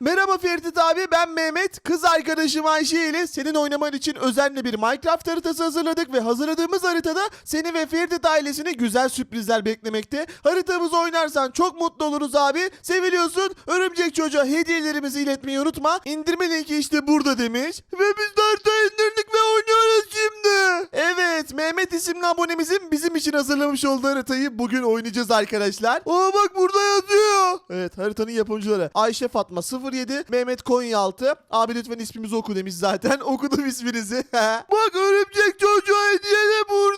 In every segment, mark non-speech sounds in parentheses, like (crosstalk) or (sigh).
Merhaba Ferit abi ben Mehmet. Kız arkadaşım Ayşe ile senin oynaman için özenli bir Minecraft haritası hazırladık ve hazırladığımız haritada seni ve Ferit ailesini güzel sürprizler beklemekte. Haritamızı oynarsan çok mutlu oluruz abi. Seviliyorsun. Örümcek çocuğa hediyelerimizi iletmeyi unutma. İndirme linki işte burada demiş. Ve biz de haritayı indirdik ve oynuyoruz şimdi. Evet Mehmet isimli abonemizin bizim için hazırlamış olduğu haritayı bugün oynayacağız arkadaşlar. Aa bak burada yazıyor. Evet haritanın yapımcıları Ayşe Fatma 07, Mehmet Konyaaltı. Abi lütfen ismimizi oku demiş zaten. (laughs) Okudum isminizi. (laughs) bak örümcek çocuğa hediye de burada.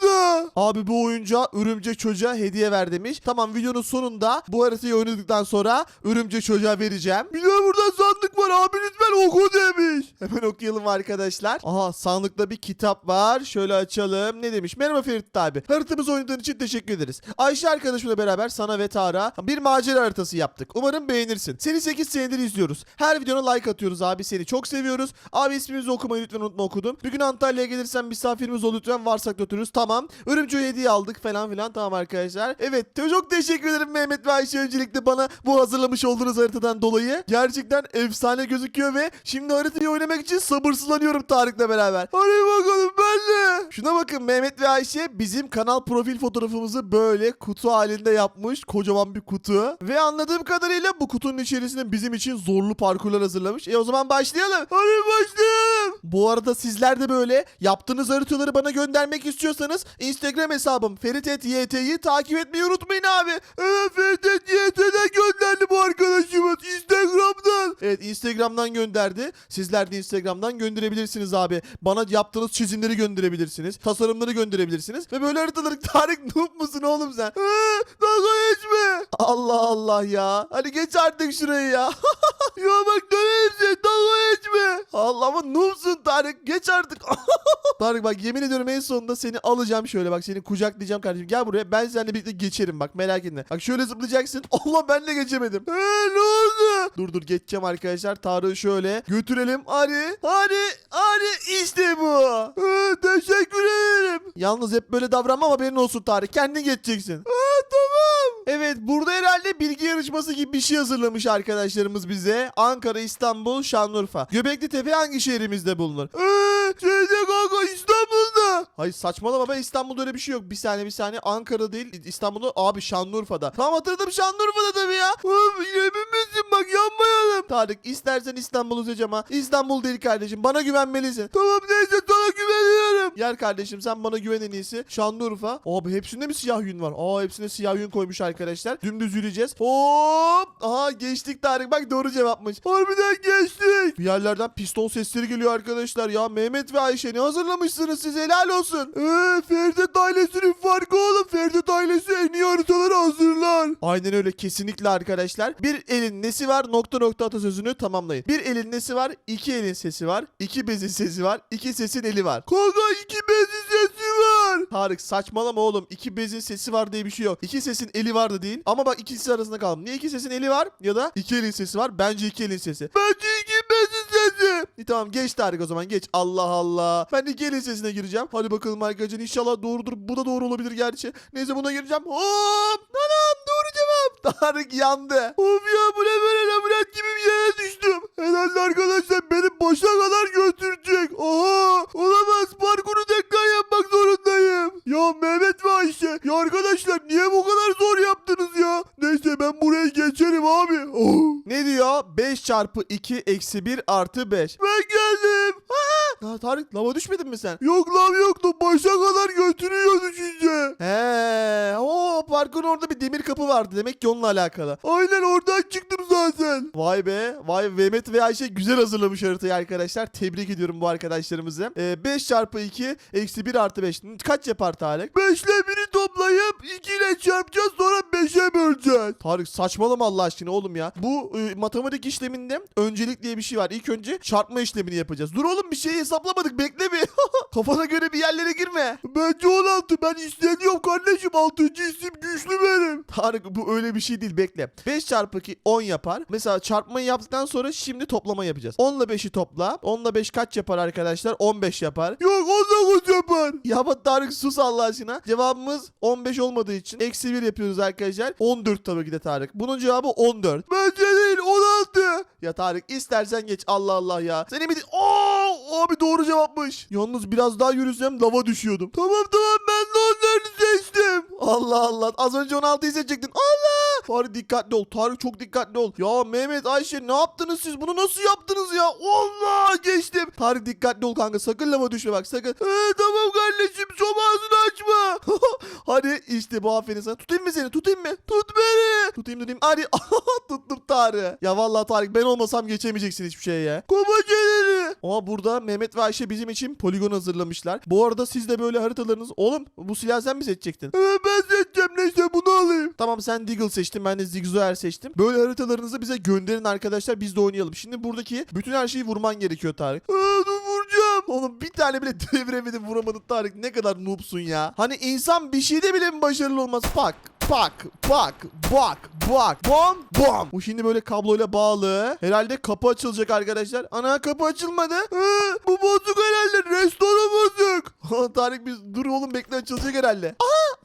Abi bu oyuncağa örümcek çocuğa hediye ver demiş. Tamam videonun sonunda bu haritayı oynadıktan sonra örümcek çocuğa vereceğim. Bir de burada sandık var abi lütfen oku demiş. (laughs) Hemen okuyalım arkadaşlar. Aha sandıkta bir kitap var. Şöyle açalım. Ne demiş? Merhaba Ferit abi. Haritamızı oynadığın için teşekkür ederiz. Ayşe arkadaşımla beraber sana ve Tara bir macera haritası yaptık. Umarım beğenirsin. Seni 8 senedir izliyoruz. Her videona like atıyoruz abi. Seni çok seviyoruz. Abi ismimizi okumayı lütfen unutma okudum. Bir gün Antalya'ya gelirsen misafirimiz ol lütfen varsak götürürüz. Tamam. Örümceğe hediye aldık falan filan. Tamam arkadaşlar. Evet çok teşekkür ederim Mehmet ve Ayşe öncelikle bana bu hazırlamış olduğunuz haritadan dolayı. Gerçekten efsane gözüküyor ve şimdi haritayı oynamak için sabırsızlanıyorum Tarık'la beraber. Hadi bakalım ben de. Şuna bakın Mehmet ve Ayşe bizim kanal profil fotoğrafımızı böyle kutu halinde yapmış. Kocaman bir kutu. Ve anladığım kadarıyla bu kutunun içerisinde bizim için zorlu parkurlar hazırlamış. E o zaman başlayalım. Hadi başlayalım. Bu arada sizler de böyle yaptığınız haritaları bana göndermek istiyorsanız Instagram hesabım FeritEtYT'yi takip etmeyi unutmayın abi. Evet FeritEtYT'den gönderdi bu arkadaşımız Instagram'dan. Evet Instagram'dan gönderdi. Sizler de Instagram'dan gönderebilirsiniz abi. Bana yaptığınız çizimleri gönderebilirsiniz. Tasarımları gönderebilirsiniz. Ve böyle haritaları (laughs) Tarık noob musun oğlum sen? Dalga geçme. Allah Allah ya. Hadi geç artık şurayı ya. (laughs) ya bak döverim seni dalga geçme. Allah ama noobsun Tarık. Geç artık. (laughs) Tarık bak yemin ediyorum en sonunda seni alacağım şöyle bak seni kucaklayacağım kardeşim. Gel buraya ben seninle birlikte geçerim bak merak etme. Bak şöyle zıplayacaksın. (laughs) Allah ben de geçemedim. He ne oldu? Dur dur geçeceğim arkadaşlar. Tarık'ı şöyle götürelim. Hadi hadi hadi işte bu. He, teşekkür ederim. Yalnız hep böyle davranma ama haberin olsun Tarık. Kendin geçeceksin. Ha, tamam. Evet burada herhalde bilgi yarışması gibi bir şey hazırlamış arkadaşlarımız bize. Ankara, İstanbul, Şanlıurfa. Göbekli Tepe hangi şehrimizde bulunur? Eee şeyde kanka İstanbul'da. Hayır saçmalama ben İstanbul'da öyle bir şey yok. Bir saniye bir saniye Ankara değil İstanbul'da abi Şanlıurfa'da. Tamam hatırladım Şanlıurfa'da tabii ya. Abi emin misin bak yanmayalım. Tarık istersen İstanbul'u seçeceğim ha. İstanbul değil kardeşim bana güvenmelisin. Tamam neyse sana güveniyorum. Gel kardeşim sen bana güven en iyisi. Şanlıurfa. Abi hepsinde mi siyah yün var? Aa hepsinde siyah yün koymuş arkadaşlar. Dümdüz yürüyeceğiz. Hop. Aha geçtik Tarık bak doğru cevapmış. Harbiden geçtik. Bir yerlerden piston sesleri geliyor arkadaşlar ya. Mehmet ve Ayşe ne hazırlamışsınız siz helal olsun. Eee Ferdet ailesinin farkı oğlum. Ferdet ailesi en iyi haritaları hazırlar. Aynen öyle kesinlikle arkadaşlar. Bir elin nesi var nokta nokta atasözünü tamamlayın. Bir elin nesi var? iki elin sesi var. iki bezin sesi var. iki sesin eli var. Kanka iki bezin sesi var. Tarık saçmalama oğlum. İki bezin sesi var diye bir şey yok. İki sesin eli var da değil. Ama bak ikisi arasında kaldım. Niye iki sesin eli var ya da iki elin sesi var? Bence iki elin sesi. Bence iki bezin sesi. İyi tamam geç Tarık o zaman geç. Allah Allah. Ben de iki elin sesine gireceğim. Hadi bakalım arkadaşlar inşallah doğrudur. Bu da doğru olabilir gerçi. Neyse buna gireceğim. Hop. Anam doğru cevap. (laughs) Tarık yandı. Of ya bu ne böyle labirent gibi bir yere düştüm. Herhalde arkadaşlar beni başa kadar götürecek. Oha olamaz parkuru tekrar yapmak zorundayım. Ya Mehmet ve Ayşe ya arkadaşlar niye bu kadar zor yaptınız ya? Neyse ben buraya geçerim abi. Oh. Ne diyor? 5 çarpı 2 eksi 1 artı 5. Ben geldim. Aa! Ya Tarık lava düşmedin mi sen? Yok lav yoktu. Başa kadar götürüyor düşünce. He, o parkurun orada bir demir kapı vardı. Demek ki onunla alakalı. Aynen oradan çıktım zaten. Vay be. Vay Mehmet ve Ayşe güzel hazırlamış haritayı arkadaşlar. Tebrik ediyorum bu arkadaşlarımızı. Ee, 5 çarpı 2 eksi 1 artı 5. Kaç yapar Tarık? 5 ile 1'i toplayıp 2 ile çarpacağız sonra 5'e böleceğiz. Tarık saçmalama Allah aşkına oğlum ya. Bu e, matematik işleminde öncelik diye bir şey var. İlk önce çarpma işlemini yapacağız. Dur oğlum bir şey hesaplamadık bekle bir. (laughs) Kafana göre bir yerlere girme. Bence 16 ben istediyorum kardeşim 6. isim güçlü benim. Tarık bu öyle bir şey değil bekle. 5 çarpı 2 10 yapar. Mesela çarpmayı yaptıktan sonra şimdi toplama yapacağız. 10 ile 5'i topla. 10 ile 5 kaç yapar arkadaşlar? 15 yapar. Yok 19 yapar. Ya bak Tarık sus Allah aşkına. Cevabımız 15 olmadığı için eksi 1 yapıyoruz arkadaşlar. 14 tabii ki de Tarık. Bunun cevabı 14. Bence değil 16. Ya Tarık istersen geç Allah Allah ya. Seni bir... Oo, abi doğru cevapmış. Yalnız biraz daha yürüsem lava düşüyordum. Tamam tamam ben de onları seçtim. Allah Allah. Az önce 16'yı seçecektin. Allah. Tarık dikkatli ol. Tarık çok dikkatli ol. Ya Mehmet Ayşe ne yaptınız siz? Bunu nasıl yaptınız ya? Allah geçtim. Tarık dikkatli ol kanka. Sakın lava düşme bak sakın. Ee, tamam kardeşim. Şom ağzını açma. (laughs) Hadi işte bu aferin sana. Tutayım mı seni? Tutayım mı? Tut beni. Tutayım tutayım. Hadi. (laughs) Tuttum Tarık. Ya vallahi Tarık ben olmasam geçemeyeceksin hiçbir şeye ya. Kova geliri. Ama burada Mehmet ve Ayşe bizim için poligon hazırlamışlar. Bu arada siz de böyle haritalarınız... Oğlum bu silahı sen mi seçecektin? Evet ben seçeceğim. Neyse bunu alayım. Tamam sen Deagle seçtin. Ben de Zigzauer seçtim. Böyle haritalarınızı bize gönderin arkadaşlar. Biz de oynayalım. Şimdi buradaki bütün her şeyi vurman gerekiyor Tarık. Aa, dur vuracağım. Oğlum bir tane bile (laughs) deviremedin vuramadın Tarık. Ne kadar noobsun ya. Hani insan bir şeyde bile mi başarılı olmaz? Pak pak pak bak bak bom bom. Bu şimdi böyle kabloyla bağlı. Herhalde kapı açılacak arkadaşlar. Ana kapı açılmadı. Hı, bu bozuk herhalde. Restoran bozuk. (laughs) Tarık biz dur oğlum bekle açılacak herhalde. Aha.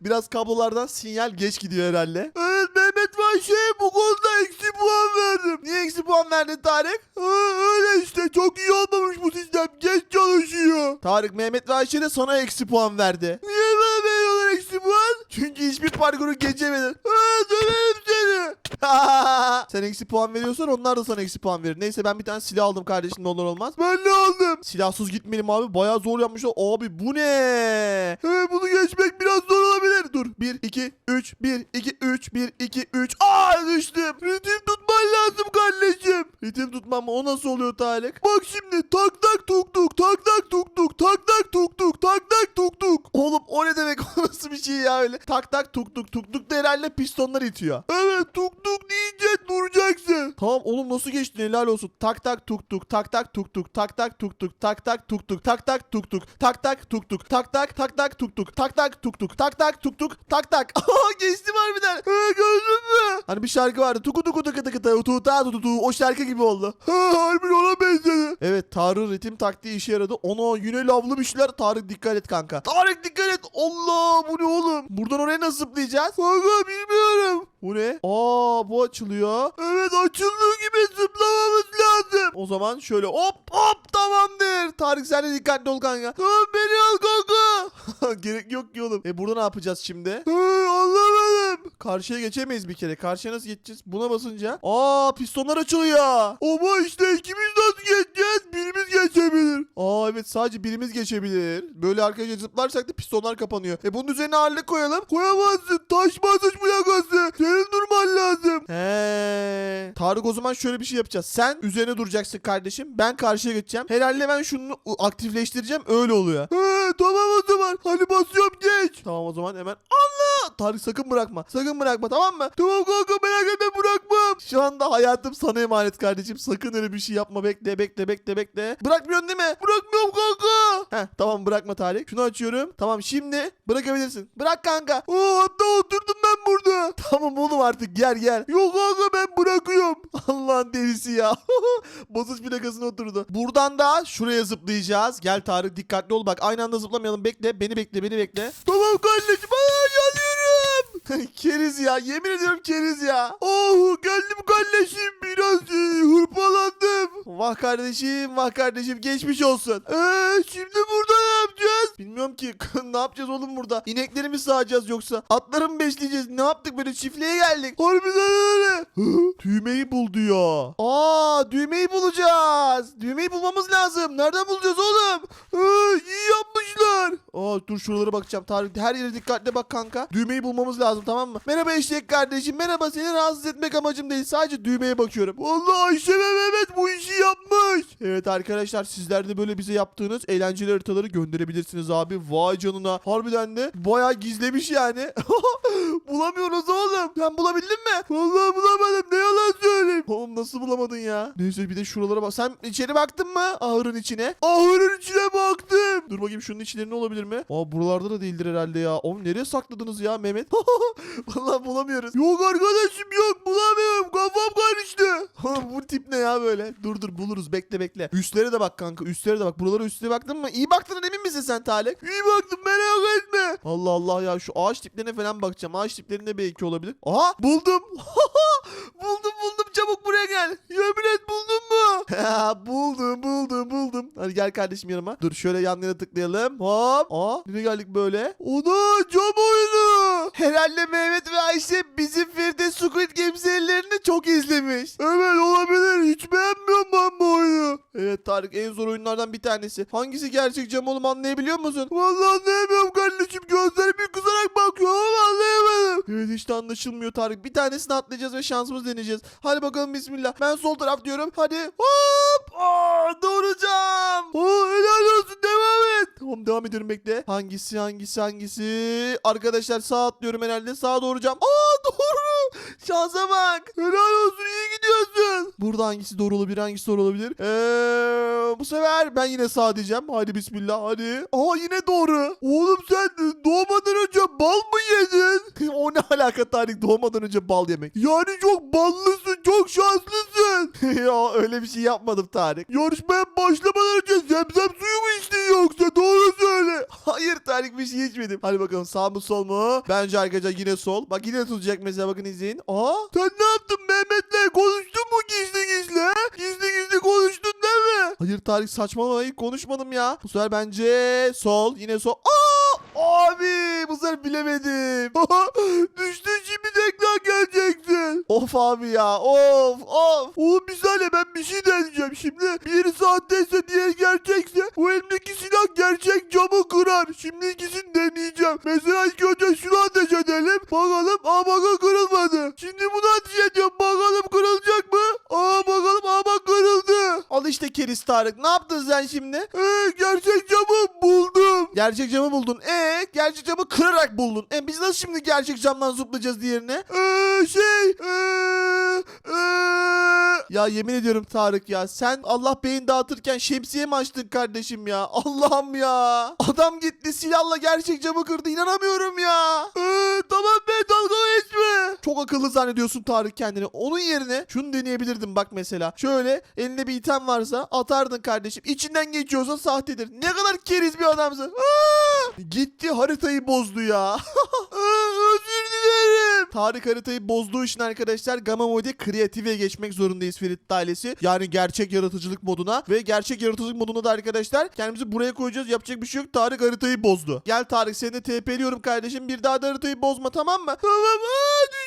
Biraz kablolardan sinyal geç gidiyor herhalde. Evet Mehmet Vahşe bu konuda eksi puan verdim. Niye eksi puan verdin Tarık? öyle işte çok iyi olmamış bu sistem. Geç çalışıyor. Tarık Mehmet Vahşe de sana eksi puan verdi. Niye bana veriyorlar eksi puan? Çünkü hiçbir parkuru geçemedin. Ha, döverim seni. (laughs) Sen eksi puan veriyorsan onlar da sana eksi puan verir. Neyse ben bir tane silah aldım kardeşim ne olur olmaz. Ben ne aldım? Silahsız gitmeyelim abi. Bayağı zor yapmışlar. Abi bu ne? Evet bunu geçmek biraz zor olabilir. Dur. 1, 2, 3, 1, 2, 3, 1, 2, 3. Aa düştüm. Ritim tutman lazım kardeşim. Ritim tutmam mı? O nasıl oluyor Tarık? Bak şimdi tak tak tuk tuk tak tak tuk tuk tak tak tuk tuk tak tak tuk tuk. Oğlum o ne demek? (laughs) O nasıl bir şey ya öyle? Tak tak tuk tuk tuk tuk da herhalde pistonlar itiyor. Evet tuk tuk deyince duracaksın. Tamam oğlum nasıl geçtin helal olsun. Tak tak tuk tuk tak tak tuk tuk tak tak tuk tuk tak tak tuk tuk tak tak tuk tuk tak tak tuk tuk tak tak tak tak tuk tuk tak tak tuk tuk tak tak tuk tuk tak tak. Aha geçtim harbiden. He gördün mü? Hani bir şarkı vardı. Tuku tuku tuku tuku tuku tuku ta tu tu tu. O şarkı gibi oldu. Ha harbiden ona benzedi. Evet Tarık ritim taktiği işe yaradı. Ona yine lavlı bir şeyler. Tarık dikkat et kanka. Tarık dikkat et. Allah bu ne oğlum? Buradan oraya nasıl zıplayacağız? Kanka bilmiyorum. Bu ne? Aa bu açılıyor. Evet açıldığı gibi zıplamamız lazım. O zaman şöyle hop hop tamamdır. Tarık sen de dikkatli ol kanka. Tamam beni al kanka. (laughs) Gerek yok ki oğlum. E burada ne yapacağız şimdi? Hı, anlamadım. Karşıya geçemeyiz bir kere. Karşıya nasıl geçeceğiz? Buna basınca. Aa pistonlar açılıyor. Ama işte ikimiz nasıl geçeceğiz? Geçebilir. Aa evet sadece birimiz geçebilir. Böyle arkadaşlar zıplarsak da pistonlar kapanıyor. E bunun üzerine ağırlık koyalım. Koyamazsın. Taş basış plakası. Senin durman lazım. He. Tarık o zaman şöyle bir şey yapacağız. Sen üzerine duracaksın kardeşim. Ben karşıya geçeceğim. Herhalde ben şunu aktifleştireceğim. Öyle oluyor. He tamam o zaman. Hadi basıyorum geç. Tamam o zaman hemen. Allah. Tarık sakın bırakma. Sakın bırakma tamam mı? Tamam kanka merak etme bırakmam. Şu anda hayatım sana emanet kardeşim. Sakın öyle bir şey yapma. Bekle bekle bekle bekle. Bırakmıyorsun değil mi? Bırakmıyorum kanka. Heh tamam bırakma Tarık. Şunu açıyorum. Tamam şimdi bırakabilirsin. Bırak kanka. Oo, hatta oturdum ben burada. (laughs) Tamam oğlum artık gel gel. Yok kanka ben bırakıyorum. (laughs) Allah'ın delisi ya. (laughs) Basış plakasına oturdu. Buradan da şuraya zıplayacağız. Gel Tarık dikkatli ol bak. Aynı anda zıplamayalım. Bekle. Beni bekle beni bekle. Tamam kardeşim. Aa, yanıyorum. keriz ya. Yemin ediyorum keriz ya. Oh geldim kardeşim. Biraz. Vah kardeşim vah kardeşim geçmiş olsun. Eee şimdi burada? Bilmiyorum ki (laughs) ne yapacağız oğlum burada? İnekleri mi sağacağız yoksa? Atları mı besleyeceğiz? Ne yaptık böyle çiftliğe geldik. Harbiden öyle. (gasps) Düğmeyi bul diyor. Aa düğmeyi bulacağız. Düğmeyi bulmamız lazım. Nereden bulacağız oğlum? (gasps) Hı, yapmışlar. Aa dur şuralara bakacağım. Tarık her yere dikkatli bak kanka. Düğmeyi bulmamız lazım tamam mı? Merhaba eşek kardeşim. Merhaba seni rahatsız etmek amacım değil. Sadece düğmeye bakıyorum. Vallahi Ayşe ve Mehmet bu işi yapmış. Evet arkadaşlar sizler de böyle bize yaptığınız eğlenceli haritaları gönderebilirsiniz abi. Vay canına. Harbiden de bayağı gizlemiş yani. (laughs) Bulamıyoruz oğlum. Sen bulabildin mi? Vallahi bulamadım. Ne yalan söyleyeyim. Oğlum nasıl bulamadın ya? Neyse bir de şuralara bak. Sen içeri baktın mı? Ahırın içine. Ahırın içine baktım. Dur bakayım şunun içleri ne olabilir mi? Aa buralarda da değildir herhalde ya. Oğlum nereye sakladınız ya Mehmet? (laughs) Vallahi bulamıyoruz. Yok arkadaşım yok bulamıyorum. Kafam karıştı. (laughs) bu tip ne ya böyle. Dur dur buluruz bekle bekle. Üstlere de bak kanka üstlere de bak. Buralara üstlere baktın mı? İyi baktın emin misin sen Talek? İyi baktım merak etme. Allah Allah ya şu ağaç tiplerine falan bakacağım. Ağaç tiplerinde belki olabilir. Aha buldum. (laughs) buldum buldum çabuk buraya gel. Yemin et buldun mu? (laughs) buldum buldum buldum. Hadi gel kardeşim yanıma. Dur şöyle yan yana tıklayalım. Hop. Aa nereye geldik böyle? Ona cam oyunu. Herhalde Mehmet ve Ayşe bizim Firdevs Squid Game serilerini çok izlemiş. Evet olabilir. Hiç beğenmiyorum ben bu oyunu. Evet Tarık en zor oyunlardan bir tanesi. Hangisi gerçek cam oğlum anlayabiliyor musun? Vallahi anlayamıyorum kardeşim. Gözlerim bir kızarak bakıyor ama Evet işte anlaşılmıyor Tarık. Bir tanesini atlayacağız ve şansımız deneyeceğiz. Hadi bakalım bismillah. Ben sol taraf diyorum. Hadi. Hop. Aa, doğru cam. Aa, helal olsun devam et. Tamam devam ediyorum bekle. Hangisi hangisi hangisi? Arkadaşlar sağ atlıyorum herhalde. Sağa doğru cam. Aa doğru. Şansa bak. Helal olsun iyi gidiyorsun. Burada hangisi doğru olabilir hangisi doğru olabilir? Eee bu sefer ben yine sağ diyeceğim. Hadi bismillah hadi. Aa yine doğru. Oğlum sen doğmadan önce bal mı yedin? (laughs) o ne alaka Tarık doğmadan önce bal yemek? Yani çok ballısın çok şanslısın. (laughs) ya öyle bir şey yapmadım Tarık. Yarışmaya başlamadan önce zemzem suyu mu içtin yoksa doğru söyle. (laughs) Hayır Tarık bir şey içmedim. Hadi bakalım sağ mı sol mu? Bence arkadaşlar yine sol. Bak yine tutacak mesela bakın izleyin. Aa sen ne yaptın Mehmet'le konuştun mu gizli gizli? Gizli gizli konuştun değil mi? Hayır Tarık saçmalama hiç konuşmadım ya. Bu sefer bence sol yine sol. Aa abi bu sefer bilemedim. (laughs) Düştün şimdi tekrar geleceksin. Of abi ya of of. Oğlum bir saniye ben bir şey deneyeceğim şimdi. Biri sahteyse diğeri gerçekse bu elimdeki silah gerçek camı kırar. Şimdi ikisini deneyeceğim. Mesela ilk önce şunu ateş edelim. Bakalım aa bakın kırılmadı. Şimdi bunu ateş ediyorum. Bakalım kırılacak mı? Aa bakalım bak kırıldı. Al işte keriz Tarık. Ne yaptın sen şimdi? Ee, gerçek camı buldum. Gerçek camı buldun. Ee, gerçek camı kırarak buldun. E biz nasıl şimdi gerçek camdan zıplayacağız diğerine? Ee, şey, ee, ee. Ya yemin ediyorum Tarık ya. Sen Allah beyin dağıtırken şemsiye mi açtın kardeşim ya? (laughs) Allah'ım ya. Adam gitti silahla gerçek camı kırdı. İnanamıyorum ya. Ee, tamam be dalga geçme. Çok akıllı zannediyorsun Tarık kendini. Onun yerine şunu deneyebilirdim bak mesela. Şöyle elinde bir item varsa atardın kardeşim. İçinden geçiyorsa sahtedir. Ne kadar keriz bir adamsın. Gitti haritayı bozdu ya. Aa, (laughs) Özür dilerim. Tarık haritayı bozduğu için arkadaşlar Gamma Mode Creative'e geçmek zorundayız Ferit ailesi. Yani gerçek yaratıcılık moduna ve gerçek yaratıcılık modunda da arkadaşlar kendimizi buraya koyacağız. Yapacak bir şey yok. Tarık haritayı bozdu. Gel Tarık seni de TP'liyorum kardeşim. Bir daha da haritayı bozma tamam mı? Tamam. Düştüm.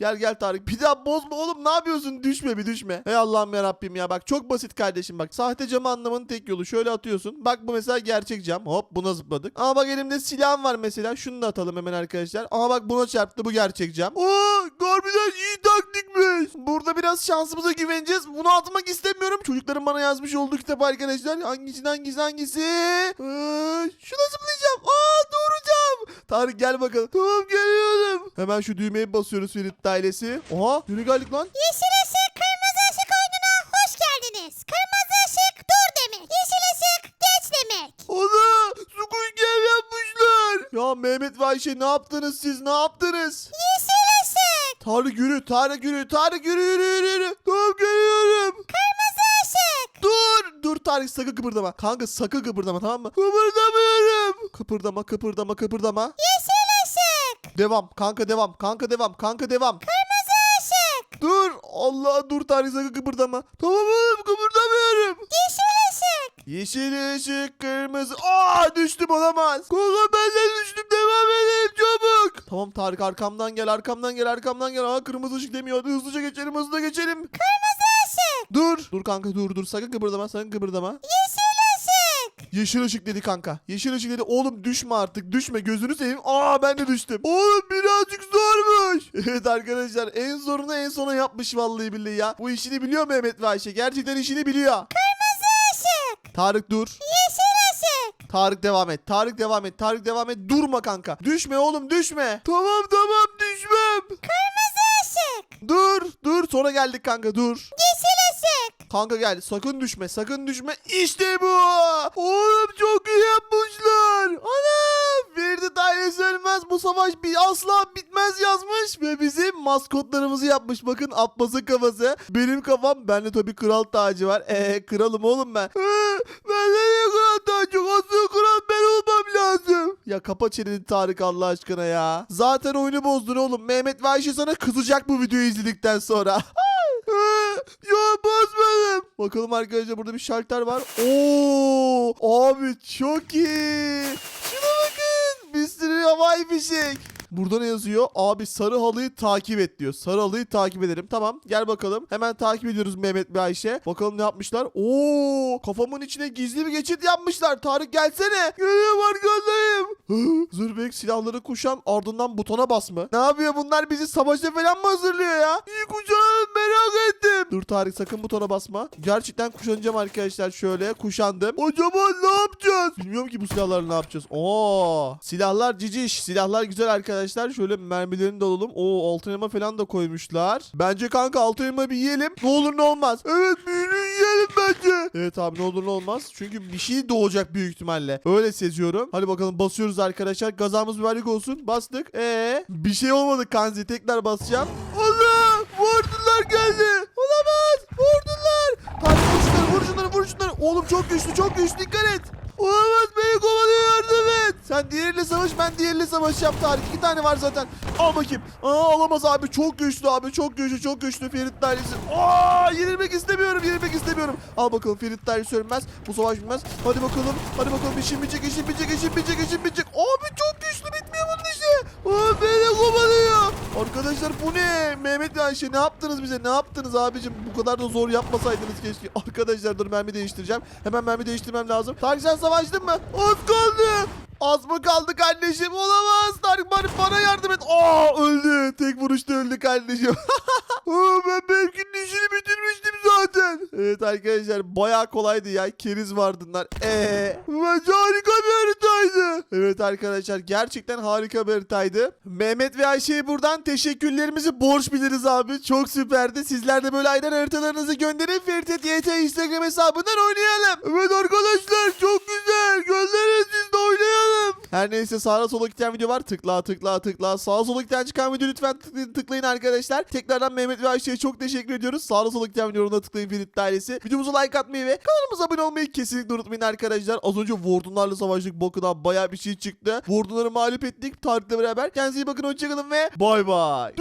Gel gel Tarık. Bir daha bozma oğlum. Ne yapıyorsun? Düşme bir düşme. Hey Allah'ım ya Rabbim ya. Bak çok basit kardeşim bak. Sahte camı anlamanın tek yolu. Şöyle atıyorsun. Bak bu mesela gerçek cam. Hop buna zıpladık. Ama bak elimde silahım var mesela. Şunu da atalım hemen arkadaşlar. Ama bak buna çarptı. Bu gerçek cam. Oo, harbiden iyi taktikmiş. Burada biraz şansımıza güveneceğiz. Bunu atmak istemiyorum. Çocukların bana yazmış olduğu kitap arkadaşlar. Hangisi hangisi hangisi? Ee, şuna zıplayacağım. Aa doğru cam. Tarık gel bakalım. Tamam geliyorum. Hemen şu düğmeye basıyoruz Ferit ailesi. Oha yürü geldik lan. Yeşil ışık, kırmızı ışık oyununa hoş geldiniz. Kırmızı ışık dur demek. Yeşil ışık geç demek. Ana Squid Game yapmışlar. Ya Mehmet ve Ayşe ne yaptınız siz ne yaptınız? Yeşil ışık, Tarık yürü Tarık yürü Tarık yürü yürü yürü yürü. Tamam geliyorum. kırmızı ışık. Dur dur Tarık sakın kıpırdama. Kanka sakın kıpırdama tamam mı? Kıpırdamıyorum. Kıpırdama kıpırdama kıpırdama. Yeşil ışık, Devam kanka devam kanka devam kanka devam. kırmızı ışık. Dur Allah dur Tarık sakın kıpırdama. Tamam oğlum kıpırdamıyorum. Yeşil ışık, Yeşil ışık kırmızı. Aa düştüm olamaz. Kanka ben de düştüm devam edelim çabuk. Tamam Tarık arkamdan gel arkamdan gel arkamdan gel. Aa kırmızı ışık demiyor. Hadi hızlıca geçelim hızlıca geçelim. kırmızı ışık. Dur. Dur kanka dur dur sakın kıpırdama sakın kıpırdama. Yeşil. Yeşil ışık dedi kanka. Yeşil ışık dedi. Oğlum düşme artık. Düşme gözünü seveyim. Aa ben de düştüm. Oğlum birazcık zormuş. (laughs) Evet arkadaşlar en zorunu en sona yapmış vallahi billahi ya. Bu işini biliyor Mehmet ve Ayşe. Gerçekten işini biliyor. Kırmızı ışık. Tarık dur. Yeşil ışık. Tarık devam et. Tarık devam et. Tarık devam et. Durma kanka. Düşme oğlum düşme. Tamam tamam düşmem. Kırmızı. Dur. Dur sonra geldik kanka dur. Yeşil ışık. Kanka gel. Sakın düşme. Sakın düşme. İşte bu. Oğlum çok iyi yapmışlar. Ana. Verdi bitmesi ölmez. Bu savaş bir asla bitmez yazmış ve bizim maskotlarımızı yapmış. Bakın Abbas'ın kafası. Benim kafam. Bende tabii kral tacı var. Eee kralım oğlum ben. Ee, ben nereye kral tacı? Asıl kral. Ya kapa çeneni Tarık Allah aşkına ya. Zaten oyunu bozdun oğlum. Mehmet ve Ayşe sana kızacak bu videoyu izledikten sonra. (laughs) Ya bozmadım. Bakalım arkadaşlar burada bir şalter var. Oo, abi çok iyi. Şuna bakın. Bir sürü havai fişek. Burada ne yazıyor? Abi sarı halıyı takip et diyor. Sarı halıyı takip edelim. Tamam gel bakalım. Hemen takip ediyoruz Mehmet ve Ayşe. Bakalım ne yapmışlar? Oo kafamın içine gizli bir geçit yapmışlar. Tarık gelsene. Geliyorum arkandayım. Zırbek silahları kuşan ardından butona basma. Ne yapıyor bunlar bizi savaşa falan mı hazırlıyor ya? İyi kuşanalım merak ettim. Dur Tarık sakın butona basma. Gerçekten kuşanacağım arkadaşlar şöyle kuşandım. Acaba ne yapacağız? Bilmiyorum ki bu silahları ne yapacağız. Oo silahlar ciciş. Silahlar güzel arkadaşlar. Şöyle mermilerini de alalım. Oo altın elma falan da koymuşlar. Bence kanka altın elma bir yiyelim. Ne olur ne olmaz. Evet büyülü yiyelim bence. Evet abi ne olur ne olmaz. Çünkü bir şey doğacak büyük ihtimalle. Öyle seziyorum. Hadi bakalım basıyoruz arkadaşlar. Gazamız mübarek olsun. Bastık. Ee bir şey olmadı Kanzi. Tekrar basacağım. Allah! Vurdular geldi. Olamaz. Vurdular. Hadi vur şunları vur şunları vur şunları. Oğlum çok güçlü çok güçlü dikkat et. Olamaz beni kovalıyor yardım et. Sen diğeriyle savaş ben diğeriyle savaşacağım Tarık. İki tane var zaten. Al bakayım. Aa alamaz abi çok güçlü abi çok güçlü çok güçlü Ferit Dairesi. Aa yenilmek istemiyorum yenilmek istemiyorum. Al bakalım Ferit Dairesi ölmez. Bu savaş bitmez. Hadi bakalım hadi bakalım işim bitecek işim bitecek işim bitecek işim bitecek. Abi çok güçlü bitmiyor bunun işi. Aa beni. Arkadaşlar bu ne? Mehmet ve Ayşe ne yaptınız bize? Ne yaptınız abicim? Bu kadar da zor yapmasaydınız keşke. Arkadaşlar dur mermi değiştireceğim. Hemen mermi değiştirmem lazım. Tarık sen savaştın mı? Az kaldı. Az mı kaldı kardeşim? Olamaz. Tarık bana, bana yardım et. Aa öldü. Tek vuruşta öldü kardeşim. (laughs) Aa, ben Berk'in işini bitirmiştim zaten. Evet arkadaşlar bayağı kolaydı ya. Keriz vardınlar. Eee. Bence harika bir haritaydı. Evet arkadaşlar gerçekten harika bir haritaydı. Mehmet ve Ayşe'ye buradan teşekkürlerimizi borç biliriz abi. Çok süperdi. Sizler de böyle ayran haritalarınızı gönderin. Ferit YT Instagram hesabından oynayalım. Evet arkadaşlar çok güzel. Gönderin siz. Her neyse sağa sola giden video var. Tıkla tıkla tıkla. Sağa sola giden çıkan video lütfen tıklayın, arkadaşlar. Tekrardan Mehmet ve Ayşe'ye çok teşekkür ediyoruz. Sağa sola giden videolarına tıklayın Ferit ailesi. Videomuza like atmayı ve kanalımıza abone olmayı kesinlikle unutmayın arkadaşlar. Az önce Warden'larla savaştık. Bakın bayağı bir şey çıktı. Warden'ları mağlup ettik. Tarık'la beraber. Kendinize iyi bakın. Hoşçakalın ve bay bay.